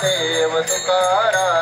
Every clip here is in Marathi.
ज्ञानदेव तुकाराम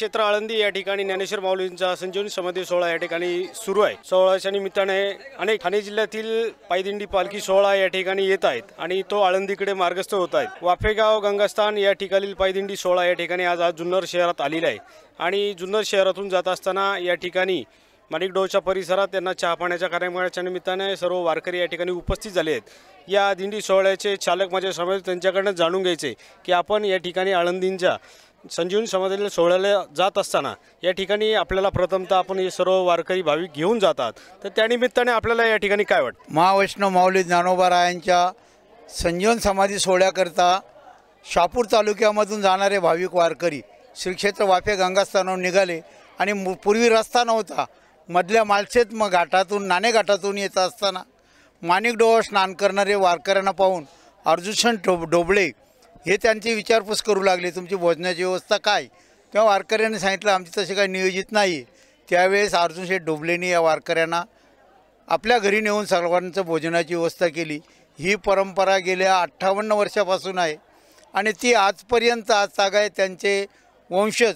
क्षेत्र आळंदी या ठिकाणी ज्ञानेश्वर माऊलींचा संजीवनी समाधी सोहळा या ठिकाणी सुरू आहे. सोहळ्याच्या निमित्ताने अनेक ठाणे जिल्ह्यातील पायदिंडी पालखी सोहळा या ठिकाणी येत आहेत आणि तो आळंदीकडे मार्गस्थ होत आहेत. वाफेगाव गंगास्थान या ठिकाणी पायदिंडी सोहळा या ठिकाणी आज आज जुन्नर शहरात आलेला आहे. आणि जुन्नर शहरातून जात असताना या ठिकाणी माणिकडोळच्या परिसरात त्यांना चहा पाण्याच्या कार्यक्रमाच्या निमित्ताने सर्व वारकरी या ठिकाणी उपस्थित झाले आहेत. या दिंडी सोहळ्याचे चालक माझ्यासमोर त्यांच्याकडनं जाणून घ्यायचे की आपण या ठिकाणी आळंदींच्या संजीवनी समाजातील सोहळ्याला जात असताना या ठिकाणी आपल्याला प्रथमतः आपण हे सर्व वारकरी भाविक घेऊन जातात. तर त्यानिमित्ताने आपल्याला या ठिकाणी काय वाटतं? महावैष्णव माऊली ज्ञानोबारायांच्या संजीवन समाधी सोहळ्याकरता शापूर तालुक्यामधून जाणारे भाविक वारकरी श्रीक्षेत्र वाफे गंगास्थानावर निघाले आणि मु- पूर्वी रस्ता नव्हता. मधल्या मालशेत मग घाटातून नाणे घाटातून येत असताना माणिकडोह स्नान करणारे वारकऱ्यांना पाहून अर्जुशन डोब डोबळे हे त्यांची विचारपूस करू लागले तुमची भोजनाची व्यवस्था काय? तेव्हा वारकऱ्यांनी सांगितलं आमची तसे काही नियोजित नाही. त्यावेळेस अर्जुन शेठ डोबलेनी या वारकऱ्यांना आपल्या घरी नेऊन सर्वांचं भोजनाची व्यवस्था केली. ही परंपरा गेल्या अठ्ठावन्न वर्षापासून आहे आणि ती आजपर्यंत आज आहे. त्यांचे वंशज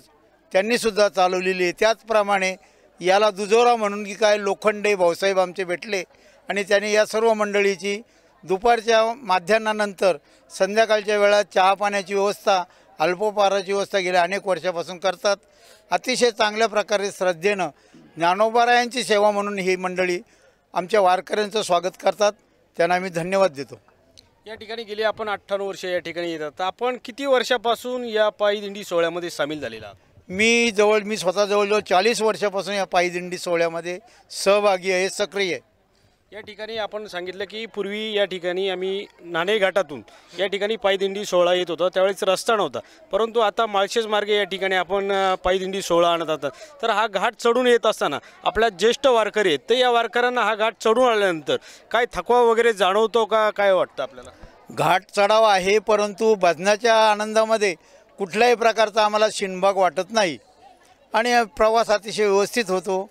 त्यांनीसुद्धा चालवलेली आहे. त्याचप्रमाणे याला दुजोरा म्हणून की काय लोखंडे भाऊसाहेब आमचे भेटले आणि त्यांनी या सर्व मंडळीची दुपारच्या माध्यान्हानंतर संध्याकाळच्या वेळात चहा पाण्याची व्यवस्था अल्पोपहाराची व्यवस्था गेल्या अनेक वर्षापासून करतात. अतिशय चांगल्या प्रकारे श्रद्धेनं ज्ञानोबारायांची सेवा म्हणून ही मंडळी आमच्या वारकऱ्यांचं स्वागत करतात. त्यांना आम्ही धन्यवाद देतो. या ठिकाणी गेली आपण अठ्ठावन्न वर्ष या ठिकाणी येतात. आपण किती वर्षापासून या पायी दिंडी सोहळ्यामध्ये सामील झालेला मी जवळ मी स्वतः जवळजवळ चाळीस वर्षापासून या पायीदिंडी सोहळ्यामध्ये सहभागी आहे सक्रिय आहे. या ठिकाणी आपण सांगितलं की पूर्वी या ठिकाणी आम्ही नाणे घाटातून या ठिकाणी पायदिंडी सोहळा येत होता. त्यावेळेस रस्ता नव्हता. परंतु आता माळशेज मार्गे या ठिकाणी आपण पायदिंडी सोहळा आणत आहोत. तर हा घाट चढून येत असताना आपल्या ज्येष्ठ वारकरी आहेत तर या वारकऱ्यांना हा घाट चढून आल्यानंतर काय थकवा वगैरे जाणवतो का? काय वाटतं आपल्याला? घाट चढावा आहे परंतु भजनाच्या आनंदामध्ये कुठल्याही प्रकारचा आम्हाला शिनभाग वाटत नाही. आणि प्रवास अतिशय व्यवस्थित होतो.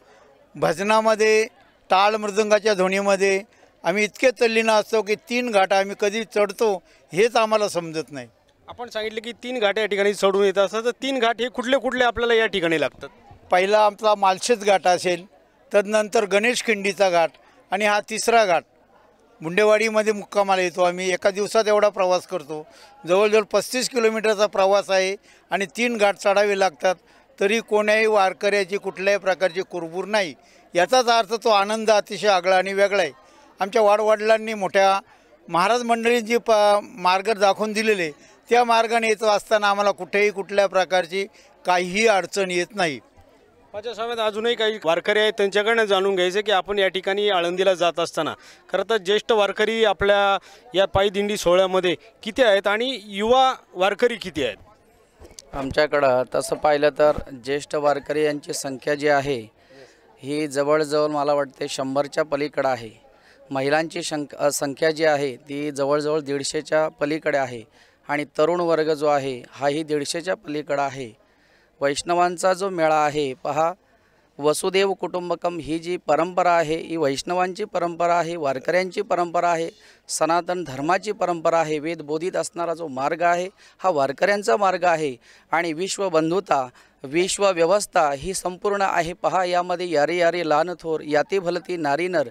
भजनामध्ये टाळ मृदंगाच्या ध्वनीमध्ये आम्ही इतके तल्लीन असतो की तीन घाट आम्ही कधी चढतो हेच आम्हाला समजत नाही. आपण सांगितलं की तीन घाट या ठिकाणी चढून येत असतात तर तीन घाट हे कुठले कुठले आपल्याला या ठिकाणी लागतात? पहिला आमचा मालशेज घाट असेल तदनंतर गणेश खिंडीचा घाट आणि हा तिसरा घाट. मुंडेवाडीमध्ये मुक्कामाला येतो आम्ही. एका दिवसात एवढा प्रवास करतो. जवळजवळ पस्तीस किलोमीटरचा प्रवास आहे आणि तीन घाट चढावे लागतात. तरी कोण्याही वारकऱ्याची कुठल्याही प्रकारची कुरबूर नाही. याचाच अर्थ तो आनंद अतिशय आगळा आणि वेगळा आहे. आमच्या वाडवडिलांनी मोठ्या महाराज मंडळींनी जी प मार्ग दाखवून दिलेले. त्या मार्गाने येत असताना आम्हाला कुठेही कुठल्या प्रकारची काहीही अडचण येत नाही. माझ्यासमोर अजूनही काही वारकरी आहेत त्यांच्याकडनं जाणून घ्यायचं की आपण या ठिकाणी आळंदीला जात असताना खरं तर ज्येष्ठ वारकरी आपल्या या पायदिंडी सोहळ्यामध्ये किती आहेत आणि युवा वारकरी किती आहेत? आमच्याकडं तसं पाहिलं तर ज्येष्ठ वारकरी यांची संख्या जी आहे ही जवळजवळ मला वाटते शंभरच्या पलीकडं आहे. महिलांची शंक संख्या जी आहे ती जवळजवळ दीडशेच्या पलीकडे आहे. आणि तरुण वर्ग जो आहे हाही दीडशेच्या पलीकडं आहे. वैष्णवांचा जो मेळा आहे पहा वसुदेव कुटुंबकम ही जी परंपरा आहे ही वैष्णवांची परंपरा आहे वारकऱ्यांची परंपरा आहे सनातन धर्माची परंपरा आहे वेदबोधित असणारा जो मार्ग आहे हा वारकऱ्यांचा मार्ग आहे. आणि विश्वबंधुता विश्वव्यवस्था ही संपूर्ण आहे. पहा यामध्ये यारे यारे लहान थोर याती भलती नारी नर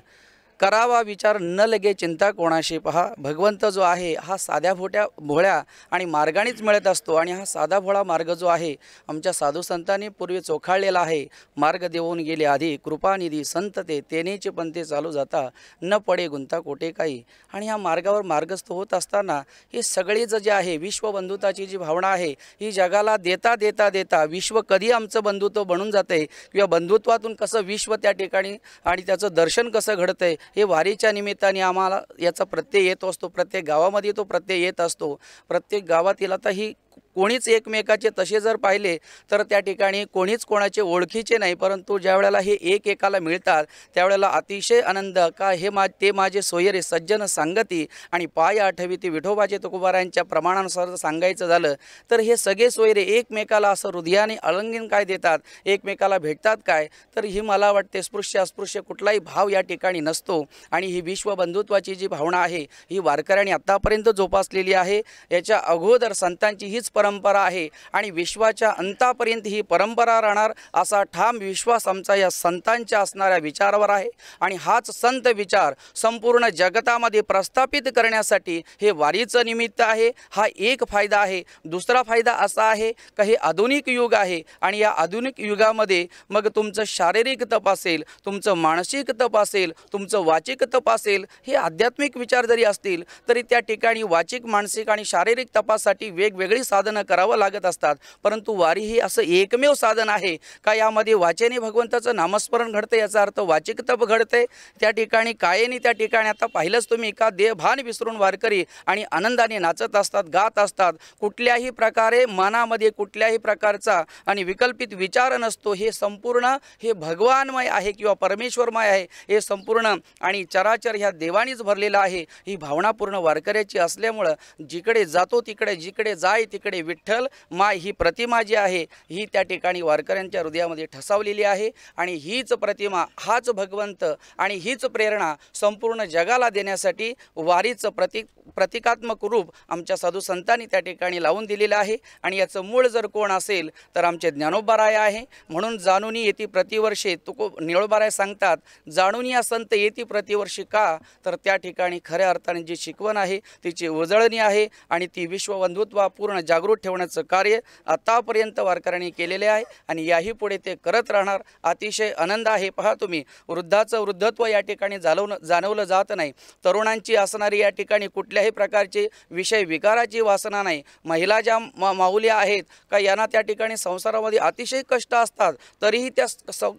करावा विचार न लगे चिंता कोणाशी पहा. भगवंत जो आहे हा साध्या भोट्या भोळ्या आणि मार्गानेच मिळत असतो आणि हा साधा भोळा मार्ग जो आहे आमच्या साधू संतांनी पूर्वी चोखाळलेला आहे. मार्ग देऊन गेले आधी कृपानिधी संत ते तेनेचे पंथे चालू जाता न पडे गुंता कोटे काही. आणि ह्या मार्गावर मार्गस्थ होत असताना हे सगळेच जे आहे विश्वबंधुताची जी भावना आहे ही जगाला देता देता देता विश्व कधी आमचं बंधुत्व बनून जाते किंवा बंधुत्वातून कसं विश्व त्या ठिकाणी आणि त्याचं दर्शन कसं घडतंय? हे वारीच्या निमित्ताने आम्हाला याचा प्रत्यय येत असतो प्रत्येक गावामध्ये तो प्रत्यय येत असतो. प्रत्येक गावातील आता ही कोणीच एकमेकाचे तसे जर पाहिले तर त्या ठिकाणी कोणीच कोणाचे ओळखीचे नाही परंतु ज्या वेळेला हे एक एकाला मिळतात त्यावेळेला अतिशय आनंद का हे मा ते माझे सोयरे सज्जन सांगती आणि पाय आठवी ते विठोबाचे तुकोबारांच्या प्रमाणानुसार सांगायचं झालं तर हे सगळे सोयरे एकमेकाला असं हृदयाने अलंगीन काय देतात एकमेकाला भेटतात काय तर ही मला वाटते स्पृश्य अस्पृश्य कुठलाही भाव या ठिकाणी नसतो. आणि ही विश्वबंधुत्वाची जी भावना आहे ही वारकऱ्यांनी आत्तापर्यंत जोपासलेली आहे याच्या अगोदर संतांची हीच परंपरा आहे आणि विश्वाच्या अंतापर्यंत ही परंपरा राहणार असा ठाम विश्वास आमचा या संतांच्या असणाऱ्या विचारावर आहे. आणि हाच संत विचार संपूर्ण जगतामध्ये प्रस्थापित करण्यासाठी हे वारीचं निमित्त आहे. हा एक फायदा आहे. दुसरा फायदा असा आहे का हे आधुनिक युग आहे आणि या आधुनिक युगामध्ये मग तुमचं शारीरिक तप असेल तुमचं मानसिक तप असेल तुमचं वाचिक तप असेल हे आध्यात्मिक विचार जरी असतील तरी त्या ठिकाणी वाचिक मानसिक आणि शारीरिक तपासाठी वेगवेगळी साधनं करावं लागत असतात. परंतु वारी ही असं एकमेव साधन आहे का? यामध्ये वाचेने भगवंताचं नामस्मरण घडतं याचा अर्थ वाचिक तप घडते. त्या ठिकाणी कायेने त्या ठिकाणी आता पाहिलंच तुम्ही का? देहभान विसरून वारकरी आणि आनंदाने नाचत असतात गात असतात. कुठल्याही प्रकारे मनामध्ये कुठल्याही प्रकारचा आणि विकल्पित विचार नसतो. हे संपूर्ण हे भगवानमय आहे किंवा परमेश्वरमय आहे हे संपूर्ण आणि चराचर ह्या देवानीच भरलेलं आहे. ही भावनापूर्ण वारकऱ्याची असल्यामुळं जिकडे जातो तिकडे जिकडे जाय तिकडे विठ्ठल माय ही प्रतिमा जी आहे ही त्या ठिकाणी वारकऱ्यांच्या हृदयामध्ये ठसावलेली आहे आणि हीच प्रतिमा हाच भगवंत आणि हीच प्रेरणा संपूर्ण जगाला देण्यासाठी वारीचं प्रतीक प्रतिकात्मक रूप आमच्या साधू संतांनी त्या ठिकाणी लावून दिलेलं आहे आणि याचं मूळ जर कोण असेल तर आमचे ज्ञानोबाराय आहे. म्हणून जाणूनी येती प्रतिवर्षी तुको निळोबाराय सांगतात जाणून या संत येती प्रतिवर्षी का? तर त्या ठिकाणी खऱ्या अर्थाने जी शिकवण आहे तिची उजळणी आहे आणि ती विश्वबंधुत्व पूर्ण सुरू ठेवण्याचं कार्य आतापर्यंत वारकऱ्यांनी केलेले आहे आणि याही पुढे ते करत राहणार. अतिशय आनंद आहे. पहा तुम्ही वृद्धाचं वृद्धत्व या ठिकाणी जाणवलं जाणवलं जात नाही. तरुणांची असणारी या ठिकाणी कुठल्याही प्रकारची विषय विकाराची वासना नाही. महिला ज्या मा माऊल्या आहेत का यांना त्या ठिकाणी संसारामध्ये अतिशय कष्ट असतात तरीही त्या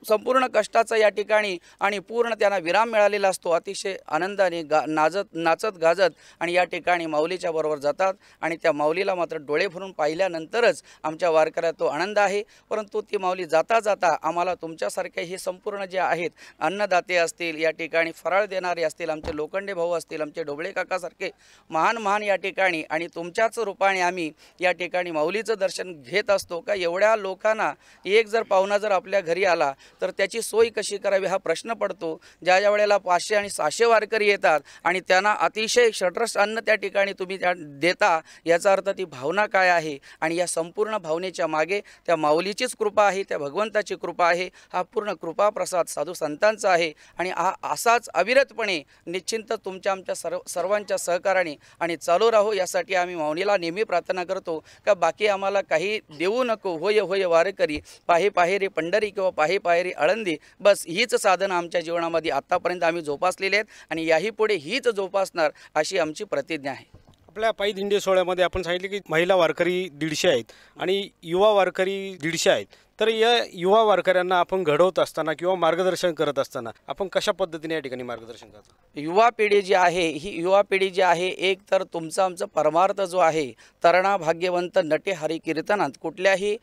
संपूर्ण कष्टाचा या ठिकाणी आणि पूर्ण त्यांना विराम मिळालेला असतो. अतिशय आनंदाने गा नाचत नाचत गाजत आणि या ठिकाणी माऊलीच्या बरोबर जातात आणि त्या माऊलीला मात्र डोळे भरून पाहिल्यानंतरच आमच्या वारकऱ्या तो आनंद आहे. परंतु ती माऊली जाता जाता आम्हाला तुमच्यासारखे हे संपूर्ण जे आहेत अन्नदाते असतील या ठिकाणी फराळ देणारे असतील आमचे लोखंडे भाऊ असतील आमचे ढोबळे काकासारखे महान महान या ठिकाणी आणि तुमच्याच रूपाने आम्ही या ठिकाणी माऊलीचं दर्शन घेत असतो का? एवढ्या लोकांना एक जर पाहुणा जर आपल्या घरी आला तर त्याची सोय कशी करावी हा प्रश्न पडतो. ज्या ज्या वेळेला पाचशे आणि सहाशे वारकरी येतात आणि त्यांना अतिशय षटरस अन्न त्या ठिकाणी तुम्ही त्या देता याचा अर्थ ती भावना काय आहे आणि या संपूर्ण भावनेच्या मागे त्या माऊलीचीच कृपा आहे त्या भगवंताची कृपा आहे हा पूर्ण कृपा प्रसाद साधू संतांचा आहे आणि हा असाच अविरतपणे निश्चिंत तुमच्या आमच्या सर्व सर्वांच्या सहकाराने आणि चालू राहू यासाठी आम्ही माऊलीला नेहमी प्रार्थना करतो का बाकी आम्हाला काही देऊ नको होय होय वारकरी पाहे पाहेरी पंढरी किंवा पाहे पाहेरी आळंदी बस हीच साधनं आमच्या जीवनामध्ये आत्तापर्यंत आम्ही जोपासलेली आहेत आणि याही पुढे हीच जोपासणार अशी आमची प्रतिज्ञा आहे. आपल्या पायी दिंडी सोहळ्यामध्ये आपण सांगितले की महिला वारकरी दीडशे आहेत आणि युवा वारकरी दीडशे आहेत. तर या युवा वारकऱ्यांना आपण घडवत असताना किंवा मार्गदर्शन करत असताना आपण कशा पद्धतीने या ठिकाणी मार्गदर्शन करतो? युवा पिढी जी आहे ही युवा पिढी जी आहे एक तर तुमचं आमचं परमार्थ जो आहे तरणा भाग्यवंत नटे हरी कीर्तनात कुठल्याही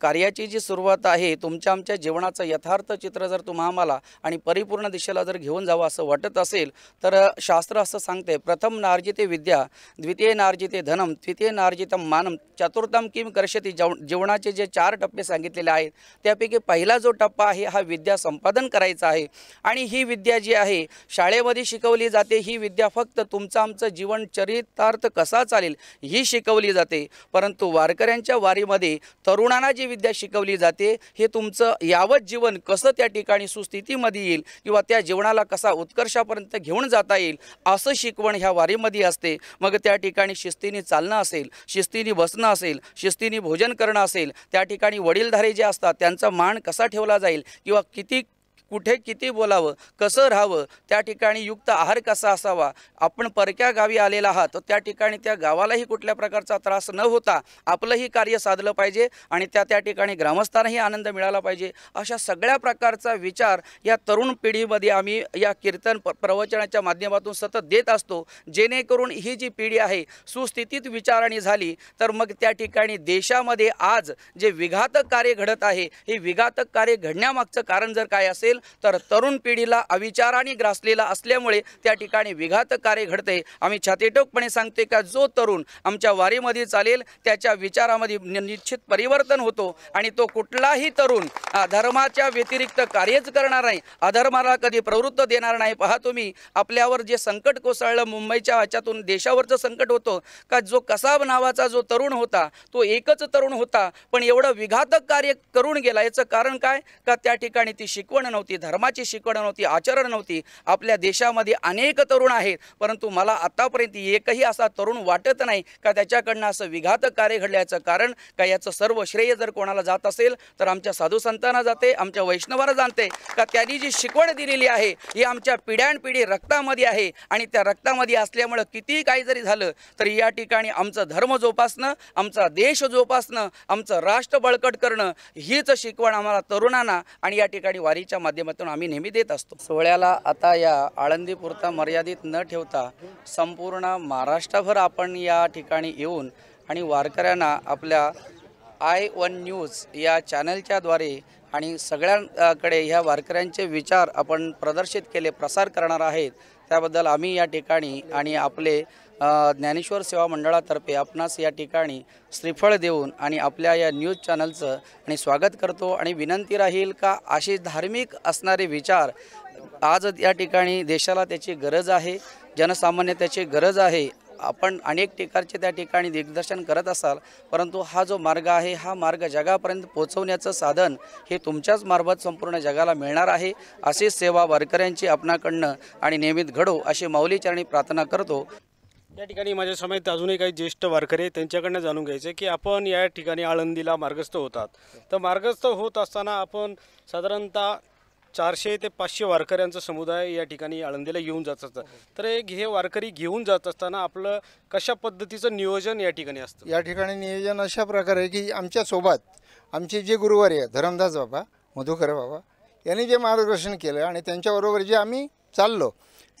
कार्याची जी सुरुवात आहे तुमच्या आमच्या जीवनाचं यथार्थ चित्र जर तुम्हा आम्हाला आणि परिपूर्ण दिशेला जर घेऊन जावं असं वाटत असेल तर शास्त्र असं सांगते प्रथम नार्जिते विद्या द्वितीय नार्जिते धनम तृतीय नार्जितम मानम चतुर्थम किम करशती जव जीवनाचे जे चार टप्पे सांगितलेले आहेत. त्यापैकी पहिला जो टप्पा आहे हा विद्या संपादन करायचा आहे. आणि ही विद्या जी आहे शाळेमध्ये शिकवली जाते. ही विद्या फक्त तुमचं आमचं जीवन चरितार्थ कसा चालेल ही शिकवली जाते. परंतु वारकऱ्यांच्या वारीमध्ये तरुणांना जी विद्या शिकवली जाते हे तुमचं यावत जीवन कसं त्या ठिकाणी सुस्थितीमध्ये येईल किंवा त्या जीवनाला कसा उत्कर्षापर्यंत घेऊन जाता येईल असं शिकवण ह्या वारीमध्ये असते. मग त्या ठिकाणी शिस्तीने चालणं असेल शिस्तीने बसणं असेल शिस्तीने भोजन करणं असेल त्या ठिकाणी वडीलधारे जे असतात त्यांचा मान कसा ठेवला जाईल किंवा किती कुठे किती बोलावं कसं राहावं त्या ठिकाणी युक्त आहार कसा असावा आपण परक्या गावी आलेला आहात तर त्या ठिकाणी त्या गावालाही कुठल्या प्रकारचा त्रास न होता आपलंही कार्य साधलं पाहिजे आणि त्या त्या ठिकाणी ग्रामस्थांनाही आनंद मिळाला पाहिजे. अशा सगळ्या प्रकारचा विचार या तरुण पिढीमध्ये आम्ही या कीर्तन प्रवचनाच्या माध्यमातून सतत देत असतो. जेणेकरून ही जी पिढी आहे सुस्थितीत विचारणी झाली तर मग त्या ठिकाणी देशामध्ये आज जे विघातक कार्य घडत आहे हे विघातक कार्य घडण्यामागचं कारण जर काय असेल तर तरुण पिढीला अविचाराने ग्रासलेला असल्यामुळे त्या ठिकाणी विघातक कार्य घडते. आम्ही छातीटोकपणे सांगते का जो तरुण आमच्या वारीमध्ये चालेल त्याच्या विचारामध्ये निश्चित परिवर्तन होतो आणि तो कुठलाही तरुण धर्माच्या व्यतिरिक्त कार्यच करणार नाही. अधर्माला कधी प्रवृत्त देणार नाही. पहा तुम्ही आपल्यावर जे संकट कोसळलं मुंबईच्या ह्याच्यातून देशावरचं संकट होतं का जो कसाब नावाचा जो तरुण होता तो एकच तरुण होता पण एवढं विघातक कार्य करून गेला. याचं कारण काय? का त्या ठिकाणी ती शिकवण नव्हती. धर्माची शिकवण नव्हती आचरण नव्हती. आपल्या देशामध्ये अनेक तरुण आहेत परंतु मला आतापर्यंत एकही असा तरुण वाटत नाही का त्याच्याकडनं असं विघातक कार्य घडल्याचं कारण का याचं सर्व श्रेय जर कोणाला जात असेल तर आमच्या साधू संतांना जाते आमच्या वैष्णवाला जाणते का त्यांनी जी शिकवण दिलेली आहे ही आमच्या पिढ्यानपिढी रक्तामध्ये आहे आणि त्या रक्तामध्ये असल्यामुळं कितीही काही जरी झालं तरी या ठिकाणी आमचं धर्म जोपासणं आमचा देश जोपासणं आमचं राष्ट्र बळकट करणं हीच शिकवण आम्हाला तरुणांना आणि या ठिकाणी वारीच्या माध्यमातून माध्यमातून आम्ही नेहमी देत असतो. सोहळ्याला आता या आळंदीपुरता मर्यादित न ठेवता संपूर्ण महाराष्ट्रभर आपण या ठिकाणी येऊन आणि वारकऱ्यांना आपल्या आय वन न्यूज या चॅनलच्याद्वारे आणि सगळ्यांकडे ह्या वारकऱ्यांचे विचार आपण प्रदर्शित केले प्रसार करणार आहेत. त्याबद्दल आम्ही या ठिकाणी आणि आपले ज्ञानेश्वर सेवा मंडळातर्फे आपणास या ठिकाणी श्रीफळ देऊन आणि आपल्या या न्यूज चॅनलचं आणि स्वागत करतो आणि विनंती राहील का असे धार्मिक असणारे विचार आज या ठिकाणी देशाला त्याची गरज आहे जनसामान्य त्याची गरज आहे आपण अनेक ठिकाणचे त्या ठिकाणी दिग्दर्शन करत असाल परंतु हा जो मार्ग आहे हा मार्ग जगापर्यंत पोहोचवण्याचं साधन हे तुमच्याच मार्फत संपूर्ण जगाला मिळणार आहे अशी सेवा वारकऱ्यांची आपणाकडनं आणि नियमित घडो अशी माऊलीचरणी प्रार्थना करतो. या ठिकाणी माझ्या समेत अजूनही काही ज्येष्ठ वारकरी त्यांच्याकडनं जाणून घ्यायचं की आपण या ठिकाणी आळंदीला मार्गस्थ होतात. तर मार्गस्थ होत असताना आपण साधारणतः चारशे ते पाचशे वारकऱ्यांचा समुदाय या ठिकाणी आळंदीला येऊन जात असतं. तर एक हे वारकरी घेऊन जात असताना आपलं कशा पद्धतीचं नियोजन या ठिकाणी असतं? या ठिकाणी नियोजन अशा प्रकारे आहे की आमच्यासोबत आमचे जे गुरुवारी धरमदास बाबा मधुकर बाबा यांनी जे मार्गदर्शन केलं आणि त्यांच्याबरोबर जे आम्ही चाललो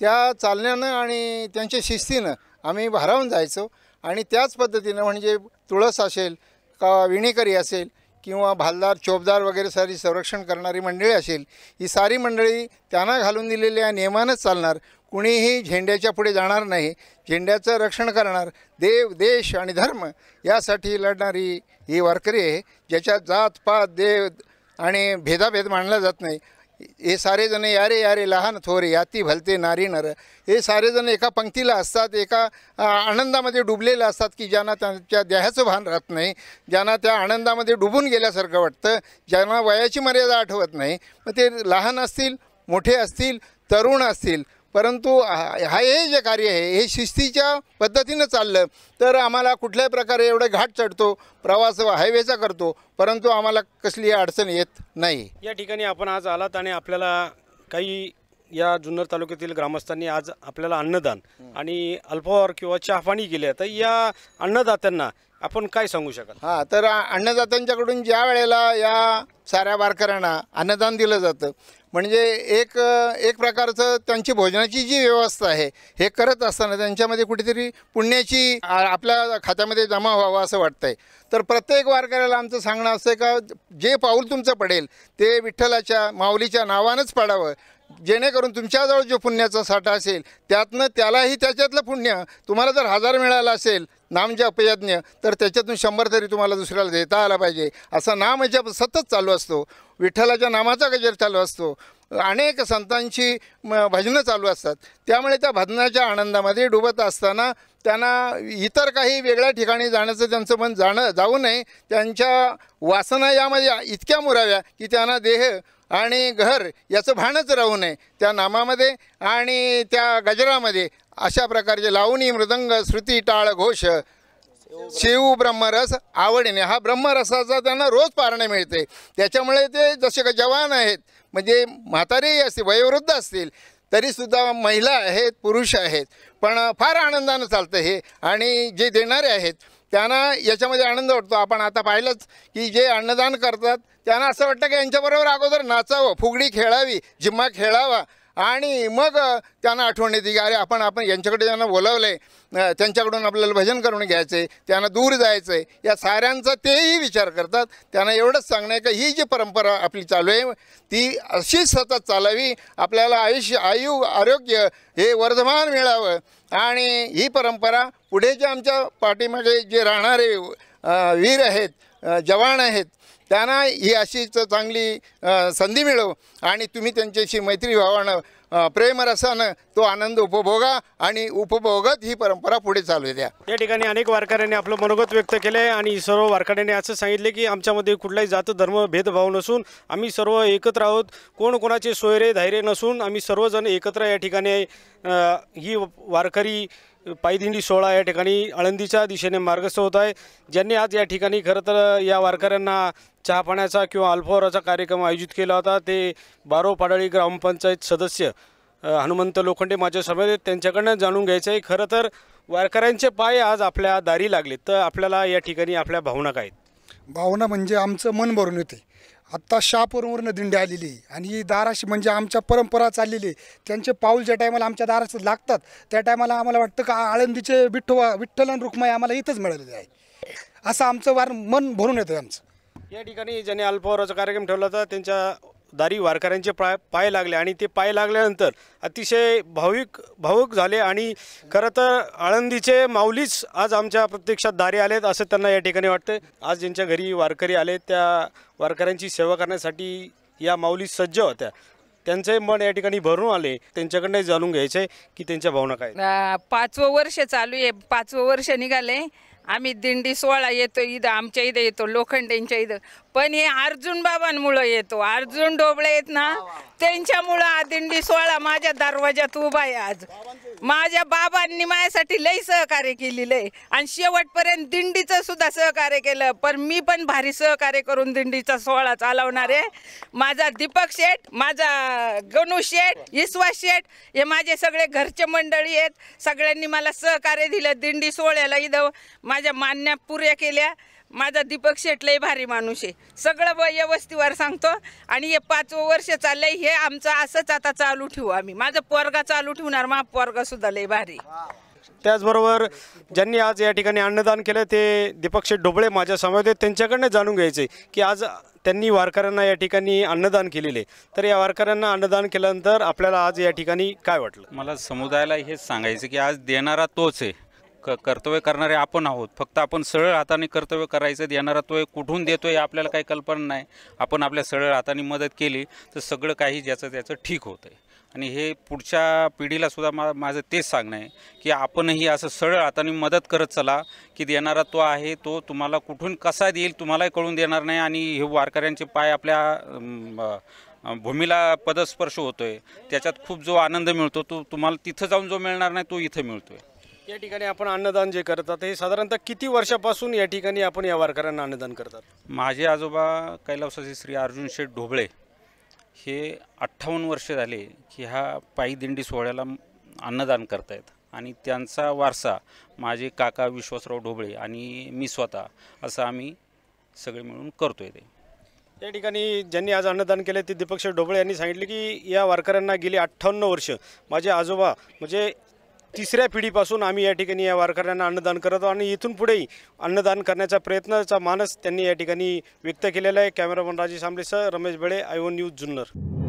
त्या चालण्यानं आणि त्यांच्या शिस्तीनं आम्ही भारावून जायचो. आणि त्याच पद्धतीनं म्हणजे तुळस असेल का विणेकरी असेल किंवा भालदार चोपदार वगैरे सारी संरक्षण करणारी मंडळी असेल ही सारी मंडळी त्यांना घालून दिलेल्या नियमानच चालणार. कुणीही झेंड्याच्या पुढे जाणार नाही. झेंड्याचं रक्षण करणार देव देश आणि धर्म यासाठी लढणारी ही वारकरी आहे ज्याच्यात जात पात देव आणि भेदाभेद मानला जात नाही. हे सारेजण यारे यारे लहान थोरे याती भलते नारी नर. हे सारेजण एका पंक्तीला असतात एका आनंदामध्ये डुबलेले असतात की ज्यांना त्यांच्या देहाचं भान राहत नाही ज्यांना त्या आनंदामध्ये डुबून गेल्यासारखं वाटतं ज्यांना वयाची मर्यादा आठवत नाही. मग ते लहान असतील मोठे असतील तरुण असतील परंतु हा हा हे जे कार्य आहे हे शिस्तीच्या पद्धतीनं चाललं तर आम्हाला कुठल्याही प्रकारे एवढं घाट चढतो प्रवास हायवेचा करतो परंतु आम्हाला कसली अडचण येत नाही. या ठिकाणी आपण आज आलात आणि आपल्याला काही या जुन्नर तालुक्यातील ग्रामस्थांनी आज आपल्याला अन्नदान आणि अल्पहार किंवा चहापाणी केले तर या अन्नदात्यांना आपण काय सांगू शकाल? हां तर अन्नदात्यांच्याकडून ज्या वेळेला या साऱ्या वारकऱ्यांना अन्नदान दिलं जातं म्हणजे एक एक प्रकारचं त्यांची भोजनाची जी व्यवस्था आहे हे करत असताना त्यांच्यामध्ये कुठेतरी पुण्याची आपल्या खात्यामध्ये जमा व्हावं असं वाटतंय. तर प्रत्येक वारकऱ्याला आमचं सांगणं असं आहे का जे पाऊल तुमचं पडेल ते विठ्ठलाच्या माऊलीच्या नावानंच पडावं. जेणेकरून तुमच्याजवळ जो पुण्याचा साठा असेल त्यातनं त्यालाही त्याच्यातलं पुण्य तुम्हाला जर हजार मिळाला असेल नामजप यज्ञ तर त्याच्यातून शंभर तरी तुम्हाला दुसऱ्याला देता आला पाहिजे. असा नामजप सतत चालू असतो. विठ्ठलाच्या नामाचा गजर चालू असतो. अनेक संतांची म भजनं चालू असतात. त्यामुळे त्या भजनाच्या आनंदामध्ये डुबत असताना त्यांना इतर काही वेगळ्या ठिकाणी जाण्याचं त्यांचं मन जाणं जाऊ नये. त्यांच्या वासना यामध्ये इतक्या मुराव्या की त्यांना देह आणि घर याचं भानच राहू नये. त्या नामामध्ये आणि त्या गजरामध्ये अशा प्रकारचे लावणी मृदंग श्रुती टाळ घोष शिव ब्रह्मरस आवडीने. हा ब्रह्मरसाचा त्यांना रोज पारणे मिळते. त्याच्यामुळे ते जसे का जवान आहेत म्हणजे म्हातारेही असतील वयोवृद्ध असतील तरीसुद्धा महिला आहेत पुरुष आहेत. पण फार आनंदानं चालतं हे. आणि जे देणारे आहेत त्यांना याच्यामध्ये आनंद वाटतो. आपण आता पाहिलंच की जे अन्नदान करतात त्यांना असं वाटतं की यांच्याबरोबर अगोदर नाचावं फुगडी खेळावी जिम्मा खेळावा. आणि मग त्यांना आठवण येते की अरे आपण आपण यांच्याकडे त्यांना बोलावलं आहे त्यांच्याकडून आपल्याला भजन करून घ्यायचं आहे त्यांना दूर जायचं आहे या साऱ्यांचा तेही विचार करतात. त्यांना एवढंच सांगणं आहे की ही जी परंपरा आपली चालू आहे ती अशीच सतत चालावी आपल्याला आयुष्य आयु आरोग्य हे वर्धमान मिळावं. आणि ही परंपरा पुढे जे आमच्या पाठीमागे जे राहणारे वीर आहेत जवान आहेत त्यांना ही अशीच चांगली संधी मिळो आणि तुम्ही त्यांच्याशी मैत्री भावानं प्रेमरसानं तो आनंद उपभोगा आणि उपभोगत ही परंपरा पुढे चालू द्या. या ठिकाणी अनेक वारकऱ्यांनी आपलं मनोगत व्यक्त केलं आहे आणि सर्व वारकऱ्यांनी असं सांगितले की आमच्यामध्ये कुठलाही जात धर्म भेदभाव नसून आम्ही सर्व एकत्र आहोत. कोण कोणाचे सोयरे धैर्य नसून आम्ही सर्वजण एकत्र या ठिकाणी ही वारकरी पायदिंडी सोहळा या ठिकाणी आळंदीच्या दिशेने मार्गस्थ होत आहे. ज्यांनी आज या ठिकाणी खरं तर या वारकऱ्यांना चहा पाण्याचा किंवा अल्पवराचा कार्यक्रम आयोजित केला होता. ते बारो पाडळी ग्रामपंचायत सदस्य हनुमंत लोखंडे माझ्यासमोर आहेत. त्यांच्याकडनं जाणून घ्यायचं आहे खरं तर वारकऱ्यांचे पाय आज आपल्या दारी लागले तर आपल्याला या ठिकाणी आपल्या भावना काय भावना म्हणजे आमचं मन भरून येते. आत्ता शहापूरवरनं दिंडी आलेली आहे. आणि ही दाराशी म्हणजे आमच्या परंपरा चाललेली आहे. त्यांचे पाऊल ज्या टायमाला आमच्या दारात लागतात त्या टायमाला आम्हाला वाटतं का आळंदीचे विठ्ठवा विठ्ठल आणि रुक्माई आम्हाला इथंच मिळालेले आहे असं आमचं वार मन भरून येतं आमचं या ठिकाणी ज्यांनी अल्पवराचा कार्यक्रम ठेवला होता त्यांच्या दारी वारकऱ्यांचे पाय पाय लागले आणि ते पाय लागल्यानंतर अतिशय भाविक भावूक झाले आणि खरं तर आळंदीचे माऊलीच आज आमच्या प्रत्यक्षात दारी आलेत असं त्यांना या ठिकाणी वाटतं आज ज्यांच्या घरी वारकरी आले त्या वारकऱ्यांची सेवा करण्यासाठी या माऊली सज्ज होत्या. त्यांचे मन या ठिकाणी भरून आले. त्यांच्याकडनं जाणून घ्यायचं आहे की त्यांच्या भावना काय पाचवं वर्ष चालू आहे. पाचवं वर्ष निघाले आम्ही दिंडी सोहळा येतो इथं आमच्या इथं येतो लोखंडेंच्या इथं. पण हे अर्जुन बाबांमुळं येतो. अर्जुन डोबळे आहेत ना त्यांच्यामुळं हा दिंडी सोहळा माझ्या दरवाजात उभा आहे आज. माझ्या बाबांनी माझ्यासाठी लई सहकार्य केलेलं आहे आणि शेवटपर्यंत दिंडीचं सुद्धा सहकार्य केलं. पण मी पण भारी सहकार्य करून दिंडीचा सोहळा चालवणार आहे. माझा दीपक शेठ माझा गणू शेठ विश्वास शेठ हे माझे सगळे घरचे मंडळी आहेत. सगळ्यांनी मला सहकार्य दिलं दिंडी सोहळ्याला इथं. माझ्या मान्या पुऱ्या केल्या. माझा दीपक शेठ लय भारी माणूस आहे. सगळं व्यवस्थितवर सांगतो. आणि हे पाचवं वर्ष चाललंय हे आमचं असंच आता चालू ठेवू आम्ही. माझं पोरगा चालू ठेवणार मा पोरगा सुद्धा लय भारी त्याचबरोबर ज्यांनी आज या ठिकाणी अन्नदान केलं ते दीपक शेठ ढोबळे माझ्यासमोर त्यांच्याकडनं जाणून घ्यायचे की आज त्यांनी वारकऱ्यांना या ठिकाणी अन्नदान केलेले तर या वारकऱ्यांना अन्नदान केल्यानंतर आपल्याला आज या ठिकाणी काय वाटलं? मला समुदायाला हेच सांगायचं की आज देणारा तोच आहे. क कर्तव्य करणारे आपण आहोत. फक्त आपण सरळ हाताने कर्तव्य करायचं देणारा तो एक कुठून आहे आपल्याला काही कल्पना नाही. आपण आपल्या सरळ हाताने मदत केली तर सगळं काही ज्याचं त्याचं ठीक होतं आहे आणि हे पुढच्या पिढीला सुद्धा मा माझं तेच सांगणं आहे की आपणही असं सरळ हाताने मदत करत चला की देणारा तो आहे तो तुम्हाला कुठून कसा देईल तुम्हालाही कळून देणार नाही आणि हे वारकऱ्यांचे पाय आपल्या भूमीला पदस्पर्श होतो आहे त्याच्यात खूप जो आनंद मिळतो तो तुम्हाला तिथं जाऊन जो मिळणार नाही तो इथं मिळतो आहे या ठिकाणी आपण अन्नदान जे करतात हे साधारणतः किती वर्षापासून या ठिकाणी आपण या वारकऱ्यांना अन्नदान करतात? माझे आजोबा कैलासाचे श्री अर्जुन शेठ ढोबळे हे अठ्ठावन्न वर्ष झाले की ह्या पायी दिंडी सोहळ्याला अन्नदान करतायत. आणि त्यांचा वारसा माझे काका विश्वासराव ढोबळे आणि मी स्वतः असं आम्ही सगळे मिळून करतोय ते. या ठिकाणी ज्यांनी आज अन्नदान केले ते दीपक शेठ ढोबळे यांनी सांगितले की या वारकऱ्यांना गेली अठ्ठावन्न वर्ष. माझे आजोबा म्हणजे तिसऱ्या पिढीपासून आम्ही या ठिकाणी या वारकऱ्यांना अन्नदान करत आहोत आणि इथून पुढेही अन्नदान करण्याचा प्रयत्नाचा मानस त्यांनी या ठिकाणी व्यक्त केलेला आहे. कॅमेरामन राजेश सर रमेश बेळे आयओन न्यूज जुन्नर.